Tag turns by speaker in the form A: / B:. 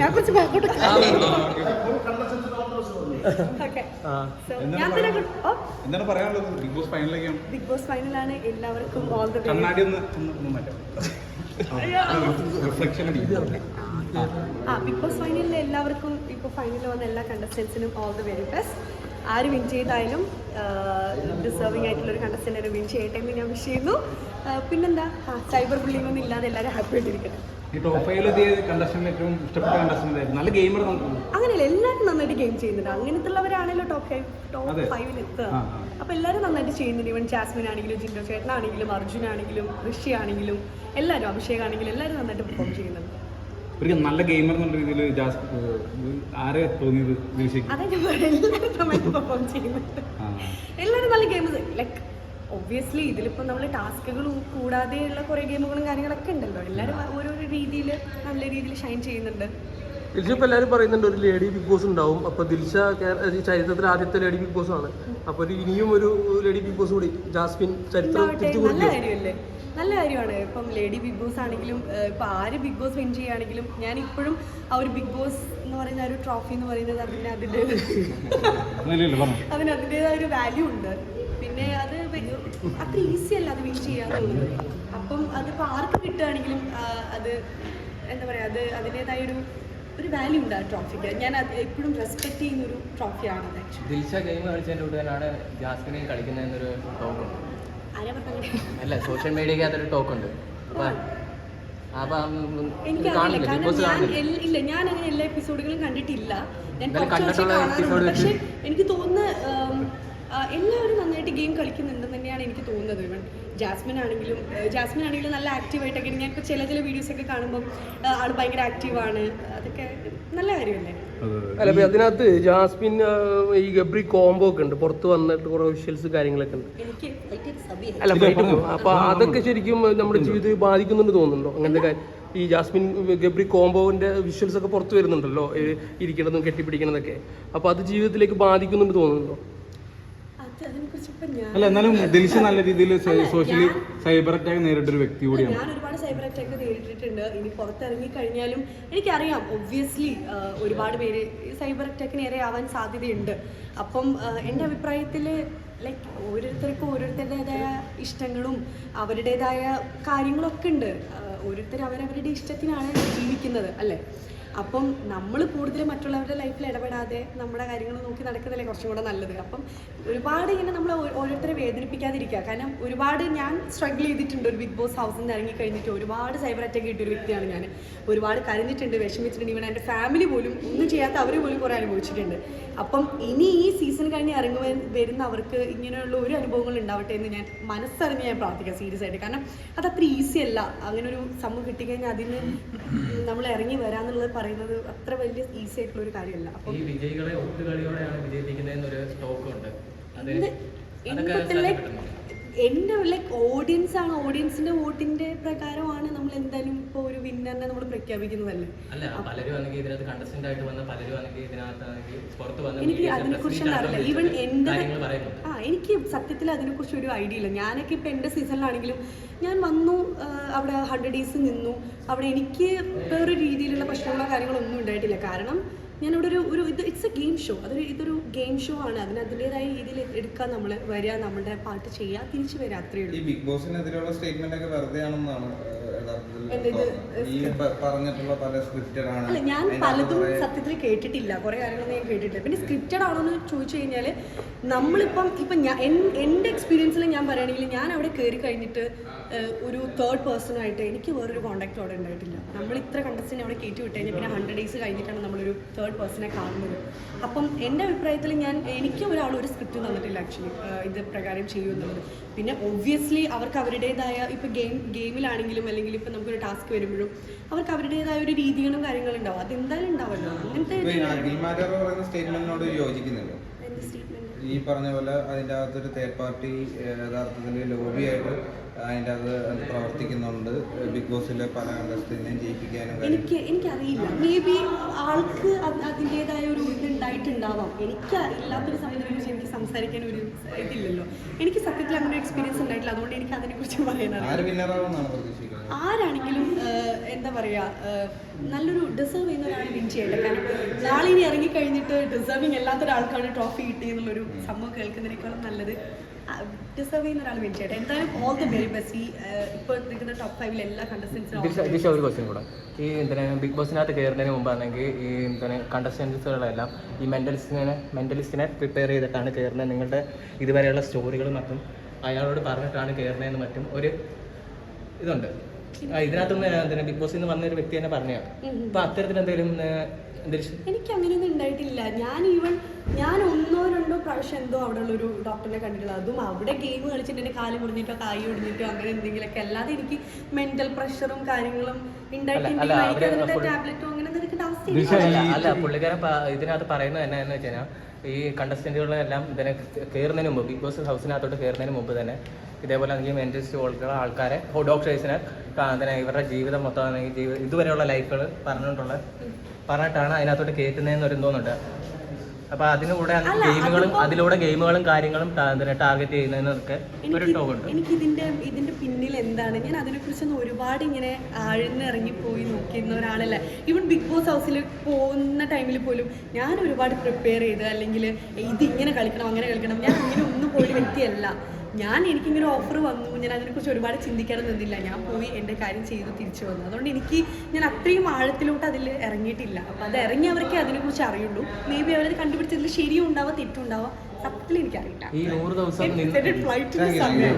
A: ഞാൻ കുറച്ച് ബാക്കോട്ട് ഓക്കെ.
B: ആ.
A: ഞാൻ തന്നെ ഓ?
C: എന്താണ് പറയാനുള്ളത്? ബിഗ് ബോസ്
A: ബിഗ് ബോസ് ഫൈനലാണ്. എല്ലാവർക്കും ഓൾ ദ
C: കണ്ണാടി ഒന്ന് ഒന്ന് ഒന്ന് മാറ്റാം. റിഫ്ലക്ഷൻ അടിക്കും
A: ആ ബിഗ് ബോസ് ഫൈനലിൽ എല്ലാവർക്കും ഇപ്പോൾ ഫൈനലിൽ വന്ന എല്ലാ കണ്ടസ്റ്റൻസിനും ഓൾ ദ വെരി ബെസ്റ്റ് ആര് വിൻ ചെയ്തായാലും ഡിസേർവിംഗ് ആയിട്ടുള്ള ഒരു കണ്ടസ്റ്റന്റിനെ വിൻ ചെയ്യട്ടെ എന്ന് ഞാൻ വിഷ് ചെയ്യുന്നു. പിന്നെന്താ? സൈബർ ബുള്ളിംഗ് ഒന്നും ഇല്ലാതെ എല്ലാവരും ഹാപ്പി ആയിട്ടിരിക്കട്ടെ.
C: ഈ ടോപ്പ് ഫൈവിലെത്തിയ കണ്ടസ്റ്റന്റ് ഏറ്റവും ഇഷ്ടപ്പെട്ട കണ്ടസ്റ്റന്റ് നല്ല ഗെയിമർ
A: അങ്ങനെയല്ല എല്ലാവരും നന്നായിട്ട് ഗെയിം ചെയ്യുന്നുണ്ട്. അങ്ങനത്തെ ഉള്ളവരാണല്ലോ ടോപ്പ് ഫൈവ് ടോപ്പ്. ഫൈവിൽ എത്തുക. അപ്പൊ എല്ലാവരും നന്നായിട്ട് ചെയ്യുന്നുണ്ട്. ഇവൻ ജാസ്മിൻ ആണെങ്കിലും ജിൻഡോ ചേട്ടനാണെങ്കിലും അർജുൻ ആണെങ്കിലും ഋഷി ആണെങ്കിലും എല്ലാവരും അഭിഷേക് ആണെങ്കിലും എല്ലാവരും നന്നായിട്ട് പെർഫോം ചെയ്യുന്നുണ്ട്.
C: ഒരു നല്ല ഗെയിമർ എന്നുള്ള രീതിയിൽ ആരെ തോന്നിയത്?
A: എല്ലാവരും നന്നായിട്ട് പെർഫോം ചെയ്യുന്നുണ്ട്. എല്ലാവരും നല്ല ഗെയിംസ് ലൈക്ക് ഒബ്വിയസ്ലി ഇതിലിപ്പോൾ നമ്മൾ ടാസ്കുകൾ കൂടാതെയുള്ള കുറേ ഗെയിമുകളും കാര്യങ്ങളൊക്കെ ഉണ്ടല്ലോ. എല്ലാവരും ഓരോരോ രീതിയിൽ നല്ല രീതിയിൽ ഷൈൻ ചെയ്യുന്നുണ്ട്.
B: ദിൽഷ ഇപ്പൊ എല്ലാവരും പറയുന്നുണ്ട് ഒരു ലേഡി ബിഗ് ബോസ് ഉണ്ടാവും. അപ്പൊ ദിൽഷ ചരിത്രത്തിൽ ആദ്യത്തെ ലേഡി ബിഗ് ബോസ് ആണ്. അപ്പൊ ഒരു ഇനിയും ഒരു ലേഡി ബിഗ് ബോസ് കൂടി. ജാസ്മിൻ ചരിത്രം
A: നല്ല കാര്യമല്ലേ? നല്ല കാര്യമാണ്. ഇപ്പം ലേഡി ബിഗ് ബോസ് ആണെങ്കിലും ഇപ്പൊ ഇപ്പം ആര് ബിഗ് ബോസ് വിൻ ചെയ്യുകയാണെങ്കിലും ഞാൻ ഇപ്പോഴും ആ ഒരു ബിഗ് ബോസ് എന്ന് പറയുന്ന ഒരു ട്രോഫി എന്ന് പറയുന്നത് അതിന്
C: അതിന്റെ
A: അതിന് അതിന്റെതായ ഒരു വാല്യൂ ഉണ്ട്. പിന്നെ അത് വെ- അത്ര ഈസി അല്ല അത് വിൻ ചെയ്യാന്നുള്ളത് അപ്പം അതിപ്പോൾ ആർക്ക് കിട്ടുകയാണെങ്കിലും അത് എന്താ പറയുക അത് അതിന്റെതായ ഒരു ഒരു വാല്യൂ ഉണ്ട് ആ ട്രോഫിക്ക് ഞാൻ അത് എപ്പോഴും റെസ്പെക്ട് ചെയ്യുന്ന ഒരു ട്രോഫിയാണ്
D: ദിൽഷ ഗെയിം കളിച്ചതിന്റെ കൂട്ടുകാരാണ് ജാസ്മിനെയും കളിക്കുന്നതെന്നൊരു ടോക്ക് ഉണ്ട്. അല്ല സോഷ്യൽ മീഡിയക്ക് അതൊരു ടോക്ക് ഉണ്ട്
A: ഇല്ല ഞാൻ അങ്ങനെ എല്ലാ എപ്പിസോഡുകളും കണ്ടിട്ടില്ല. ഞാൻ പക്ഷെ എനിക്ക് തോന്നുന്ന എല്ലാവരും നന്നായിട്ട് ഗെയിം കളിക്കുന്നുണ്ടെന്ന് തന്നെയാണ് എനിക്ക് തോന്നുന്നത്. ഇവൻ ജാസ്മിൻ ആണെങ്കിലും ജാസ്മിൻ ആണെങ്കിലും നല്ല ആക്റ്റീവായിട്ടൊക്കെ ഞാൻ ഇപ്പോൾ ചില ചില വീഡിയോസ് ഒക്കെ കാണുമ്പോൾ ആൾ ഭയങ്കര ആക്റ്റീവാണ് അതൊക്കെ നല്ല കാര്യമല്ലേ?
B: അല്ല അപ്പൊ അതിനകത്ത് ജാസ്മിൻ ഈ ഗബ്രി കോംബോ ഒക്കെ ഉണ്ട്. പുറത്ത് വന്നിട്ട് കുറെ ഒഫീഷ്യൽസ് കാര്യങ്ങളൊക്കെ ഉണ്ട്. അല്ല അപ്പൊ അതൊക്കെ ശരിക്കും നമ്മുടെ ജീവിതത്തിൽ ബാധിക്കുന്നുണ്ട് തോന്നുന്നുണ്ടോ? അങ്ങനത്തെ കാര്യം ഈ ജാസ്മിൻ ഗബ്രി കോംബോവിന്റെ വിഷ്വൽസ് ഒക്കെ പുറത്ത് വരുന്നുണ്ടല്ലോ ഇരിക്കണതും കെട്ടിപ്പിടിക്കണതൊക്കെ. അപ്പൊ അത് ജീവിതത്തിലേക്ക് ബാധിക്കുന്നുണ്ട് തോന്നുന്നുണ്ടോ
A: അത് അതിനെക്കുറിച്ച് ഇപ്പം ഞാൻ
C: അല്ല എന്നാലും ദിൽഷ നല്ല രീതിയിൽ സോഷ്യലി സൈബർ അറ്റാക്ക് നേരിട്ട ഒരു വ്യക്തി കൂടിയാണ്
A: ഞാൻ ഒരുപാട് സൈബർ അറ്റാക്ക് നേരിട്ടിട്ടുണ്ട്. ഇനി പുറത്തിറങ്ങി കഴിഞ്ഞാലും എനിക്കറിയാം ഒബ്വിയസ്ലി ഒരുപാട് പേര് സൈബർ അറ്റാക്ക് അറ്റാക്കിന് ആവാൻ സാധ്യതയുണ്ട്. അപ്പം എന്റെ അഭിപ്രായത്തിൽ ലൈക്ക് ഓരോരുത്തർക്കും ഓരോരുത്തരുടേതായ ഇഷ്ടങ്ങളും അവരുടേതായ കാര്യങ്ങളൊക്കെ ഉണ്ട്. ഓരോരുത്തർ അവരവരുടെ ഇഷ്ടത്തിനാണ് ജീവിക്കുന്നത് അല്ലേ? അപ്പം നമ്മൾ കൂടുതൽ മറ്റുള്ളവരുടെ ലൈഫിൽ ഇടപെടാതെ നമ്മുടെ കാര്യങ്ങൾ നോക്കി നടക്കുന്നതല്ലേ കുറച്ചും കൂടെ നല്ലത്. അപ്പം ഒരുപാട് ഇങ്ങനെ നമ്മൾ ഓരോരുത്തരെ വേദനിപ്പിക്കാതിരിക്കുക. കാരണം ഒരുപാട് ഞാൻ സ്ട്രഗിൾ ചെയ്തിട്ടുണ്ട്. ഒരു ബിഗ് ബോസ് ഹൗസിൽ നിന്ന് ഇറങ്ങി കഴിഞ്ഞിട്ട് ഒരുപാട് സൈബർ അറ്റാക്ക് കിട്ടിയ ഒരു വ്യക്തിയാണ് ഞാൻ. ഒരുപാട് കരഞ്ഞിട്ടുണ്ട് വിഷമിച്ചിട്ടുണ്ട്. ഇവൻ എന്റെ ഫാമിലി പോലും ഒന്നും ചെയ്യാത്ത അവർ പോലും കുറേ അനുഭവിച്ചിട്ടുണ്ട്. അപ്പം ഇനി ഈ സീസൺ കഴിഞ്ഞ് ഇറങ്ങി വരുന്ന അവർക്ക് ഇങ്ങനെയുള്ള ഒരു അനുഭവങ്ങൾ ഉണ്ടാവട്ടെ എന്ന് ഞാൻ മനസ്സറിഞ്ഞ് ഞാൻ പ്രാർത്ഥിക്കാം സീരിയസ് ആയിട്ട്. കാരണം അത് അത്ര ഈസി അല്ല. അങ്ങനെ ഒരു സംഭവം കിട്ടിക്കഴിഞ്ഞാൽ അതിന് നമ്മൾ ഇറങ്ങി വരാന്നുള്ളത് പറയുന്നത് അത്ര വലിയ ഈസി ആയിട്ടുള്ള ഒരു കാര്യമല്ല. അപ്പോൾ
D: ഈ വിജയികളെ ഒത്തുകളിയോടെയാണ് വിജയിപ്പിക്കുന്നതെന്നൊരു സ്റ്റോക്ക് ഉണ്ട്. അത്
A: എന്റെ ലൈക്ക് ഓഡിയൻസ് ആണ്. ഓഡിയൻസിന്റെ വോട്ടിന്റെ പ്രകാരമാണ് നമ്മൾ എന്തായാലും ഇപ്പോൾ ഒരു വിന്നറിനെ നമ്മൾ പ്രഖ്യാപിക്കുന്നതല്ലേ?
D: അല്ല പലരും ആണെങ്കിൽ ഇതിനകത്ത് കണ്ടസ്റ്റന്റ് ആയിട്ട് വന്ന പലരും ആണെങ്കിൽ ഇതിനകത്താണെങ്കിൽ പുറത്ത് വന്ന
A: എനിക്ക്
D: media
A: അതിനെ കുറിച്ച് അറിയില്ല. ഈവൻ
D: എന്റെ
A: ആ എനിക്ക് സത്യത്തിൽ അതിനെക്കുറിച്ച് ഒരു ഐഡിയ ഇല്ല. ഞാനൊക്കെ ഇപ്പം എന്റെ സീസണിലാണെങ്കിലും ഞാൻ വന്നു അവിടെ ഹൺഡ്രഡ് ഡേയ്സ് നിന്നു. അവിടെ എനിക്ക് വേറെ രീതിയിലുള്ള പ്രശ്നങ്ങളോ കാര്യങ്ങളോ ഒന്നും ഉണ്ടായിട്ടില്ല. കാരണം ഞാൻ ഇവിടെ ഒരു ഒരു ഇത് ഇറ്റ്സ് എ ഗെയിം ഷോ അതൊരു ഇതൊരു ഗെയിം ഷോ ആണ്. അതിന് അതിന്റെതായ രീതിയിൽ എടുക്കുക നമ്മൾ വരിക നമ്മുടെ പാട്ട് ചെയ്യുക തിരിച്ചു വരിക അത്രയേ ഉള്ളൂ.
E: ബിഗ് ബോസിനെതിരെയുള്ള സ്റ്റേറ്റ്മെന്റ് ഒക്കെ വെറുതെ ആണെന്നാണ്
A: അല്ല ഞാൻ പലതും സത്യത്തിൽ കേട്ടിട്ടില്ല. കുറെ കാര്യങ്ങളൊന്നും ഞാൻ കേട്ടിട്ടില്ല. പിന്നെ സ്ക്രിപ്റ്റഡ് ആണോ എന്ന് ചോദിച്ചു കഴിഞ്ഞാൽ നമ്മളിപ്പം ഇപ്പം ഞാൻ എന്റെ എക്സ്പീരിയൻസിൽ ഞാൻ പറയുകയാണെങ്കിൽ ഞാൻ അവിടെ കയറി കഴിഞ്ഞിട്ട് ഒരു തേർഡ് പേഴ്സണായിട്ട് എനിക്ക് വേറൊരു കോണ്ടാക്ട് അവിടെ ഉണ്ടായിട്ടില്ല. നമ്മൾ ഇത്ര കണ്ടസ്റ്റിനെ അവിടെ കയറ്റി വിട്ടുകഴിഞ്ഞാൽ പിന്നെ ഹൺഡ്രഡ് ഡേയ്സ് കഴിഞ്ഞിട്ടാണ് നമ്മളൊരു തേർഡ് പേഴ്സണെ കാണുന്നത്. അപ്പം എന്റെ അഭിപ്രായത്തിൽ ഞാൻ എനിക്ക് ഒരാൾ ഒരു സ്ക്രിപ്റ്റ് തന്നിട്ടില്ല ആക്ച്വലി ഇത് പ്രകാരം ചെയ്യുമെന്നുള്ളത് പിന്നെ ഒബ്വിയസ്ലി അവർക്ക് അവരുടേതായ ഇപ്പോൾ ഗെയിം ഗെയിമിലാണെങ്കിലും അല്ലെങ്കിൽ ഇപ്പം നമുക്കൊരു ടാസ്ക് വരുമ്പോഴും അവർക്ക് അവരുടേതായ ഒരു രീതികളും കാര്യങ്ങളും ഉണ്ടാവും. അതെന്തായാലും ഉണ്ടാവല്ലോ. അങ്ങനത്തെ
E: ഈ സ്റ്റേറ്റ്മെന്റിനോട് യോജിക്കുന്നില്ല. പറഞ്ഞ പോലെ അതിന്റെ അകത്തൊരു തേർഡ് പാർട്ടി യഥാർത്ഥത്തിൽ ലോബിയായിട്ട് അതിന്റെ അത് പ്രവർത്തിക്കുന്നുണ്ട്. ബിഗ് ബോസിലെ പല കണ്ടസ്റ്റിനെയും ജയിപ്പിക്കാനും
A: എനിക്ക് എനിക്കറിയില്ല. മേ ബി ആൾക്ക് ഉണ്ടായിട്ടുണ്ടാവാം. എനിക്ക് ഇല്ലാത്തൊരു സമയത്തിനെ കുറിച്ച് എനിക്ക് സംസാരിക്കാൻ ഒരു ഇതില്ലല്ലോ എനിക്ക് സത്യത്തിൽ അങ്ങനെ ഒരു എക്സ്പീരിയൻസ് ഉണ്ടായിട്ടില്ല. അതുകൊണ്ട് എനിക്ക് അതിനെക്കുറിച്ച്
E: പ്രതീക്ഷിക്കുന്നത്?
A: ആരാണെങ്കിലും എന്താ പറയുക പറയാ നല്ലൊരു ഡിസേർവ് ചെയ്യുന്ന ഒരാൾ വിൻ ചെയ്യട്ടെ. കാരണം നാളെ ഇനി ഇറങ്ങി കഴിഞ്ഞിട്ട് ഡിസേർവിങ് അല്ലാത്ത ഒരാൾക്കാണ് ട്രോഫി കിട്ടിയെന്നുള്ളൊരു സംഭവം കേൾക്കുന്നതിനേക്കാളും നല്ലത് ഡിസേർവ് ചെയ്യുന്ന ഒരാൾ വിൻ ചെയ്യട്ടെ. എന്തായാലും ഓൾ ദി വെരി ബെസ്റ്റ് ഈ ഇപ്പോൾ നിൽക്കുന്ന ടോപ്പ് ഫൈവിൽ എല്ലാ കണ്ടസ്റ്റൻസിനും
D: ദിശ ഒരു ക്വസ്റ്റ്യൻ കൂടെ. ഈ എന്തിനാ ബിഗ് ബോസിനകത്ത് കയറുന്നതിന് മുമ്പാണെങ്കിൽ ഈ എന്താണ് കണ്ടസ്റ്റൻസുകളെല്ലാം ഈ മെന്റലിസ്റ്റിനെ മെന്റലിസ്റ്റിനെ പ്രിപ്പയർ ചെയ്തിട്ടാണ് കയറുന്നത് നിങ്ങളുടെ ഇതുവരെയുള്ള സ്റ്റോറികളും മറ്റും അയാളോട് പറഞ്ഞിട്ടാണ് കയറുന്നതെന്ന് മറ്റും ഒരു ഇതുണ്ട്. ഇതിനകത്തുനിന്ന് ബിഗ് ബോസിൽ നിന്ന് വന്ന ഒരു വ്യക്തി തന്നെ പറഞ്ഞു അപ്പൊ അത്തരത്തിൽ എന്തെങ്കിലും
A: എനിക്ക് അങ്ങനെയൊന്നും ഉണ്ടായിട്ടില്ല. ഞാൻ ഈവൻ ഞാൻ ഒന്നോ രണ്ടോ പ്രാവശ്യം എന്തോ അവിടെ ഉള്ളൊരു ഡോക്ടറിനെ കണ്ടിട്ടുള്ളത്. അതും അവിടെ ഗെയിം കളിച്ചിട്ട് എന്റെ കാൽ മുറിഞ്ഞിട്ടോ കായ് ഒടിഞ്ഞിട്ടോ അങ്ങനെ എന്തെങ്കിലുമൊക്കെ. അല്ലാതെ എനിക്ക് മെന്റൽ പ്രഷറും കാര്യങ്ങളും
D: ഉണ്ടായിട്ടുണ്ട്
A: ടാബ്ലറ്റോ അങ്ങനെ അവസ്ഥയില്ല
D: അല്ല പുള്ളിക്കാരൻ ഇതിനകത്ത് പറയുന്നത് എന്നാന്ന് വെച്ചാൽ ഈ കണ്ടസ്റ്റന്റുകളെല്ലാം ഇതിനെ കയറുന്നതിന് മുമ്പ് ബിഗ് ബോസ് ഹൗസിനകത്തോട്ട് കയറുന്നതിന് മുമ്പ് തന്നെ ഇതേപോലെ ആണെങ്കിൽ മെന്റലിസ്റ്റ് പോലുള്ള ആൾക്കാരെ ഡോക്ടേഴ്സിനെ അതിനെ ഇവരുടെ ജീവിതം മൊത്തം ആണെങ്കിൽ ജീവിതം ഇതുവരെയുള്ള ലൈഫുകൾ പറഞ്ഞുകൊണ്ടുള്ള പറഞ്ഞിട്ടാണ് അതിനകത്തോട്ട് കയറ്റുന്നതെന്ന് ഒരു തോന്നുന്നുണ്ട്. അപ്പൊ അതിന്
A: കൂടെ
D: ഗെയിമുകളും അതിലൂടെ ഗെയിമുകളും കാര്യങ്ങളും ടാർഗറ്റ് ചെയ്യുന്നതിനൊക്കെ ഒരു ടോക്ക് ഉണ്ട്.
A: എനിക്ക് ഇതിന്റെ ഇതിന്റെ പിന്നിൽ എന്താണ്? ഞാൻ അതിനെ അതിനെക്കുറിച്ചൊന്നും ഒരുപാട് ഇങ്ങനെ ആഴ്ന്നിറങ്ങി പോയി നോക്കിയിരുന്ന ഒരാളല്ല. ഈവൻ ബിഗ് ബോസ് ഹൗസിൽ പോകുന്ന ടൈമിൽ പോലും ഞാൻ ഒരുപാട് പ്രിപ്പയർ ചെയ്ത് അല്ലെങ്കിൽ ഇത് ഇങ്ങനെ കളിക്കണം അങ്ങനെ കളിക്കണം. ഞാൻ അങ്ങനെ ഒന്നും പോയ വ്യക്തിയല്ല. ഞാൻ എനിക്കിങ്ങനെ ഓഫർ വന്നു. ഞാൻ അതിനെക്കുറിച്ച് ഒരുപാട് ചിന്തിക്കണം നിന്നില്ല. ഞാൻ പോയി എന്റെ കാര്യം ചെയ്തു തിരിച്ചു വന്നു. അതുകൊണ്ട് എനിക്ക് ഞാൻ അത്രയും ആഴത്തിലോട്ട് അതിൽ ഇറങ്ങിയിട്ടില്ല. അപ്പം അത് ഇറങ്ങിയവർക്കേ അതിനെക്കുറിച്ച് അറിയുള്ളൂ. മേ ബി അവരത് കണ്ടുപിടിച്ചതിൽ ശരിയും ഉണ്ടാവാം തെറ്റും ഉണ്ടാവാം സത്യത്തിൽ എനിക്കറിയില്ല.
D: ഈ നൂറ് ദിവസം നിന്ന്
A: ഫ്ലൈറ്റിന് സമയം.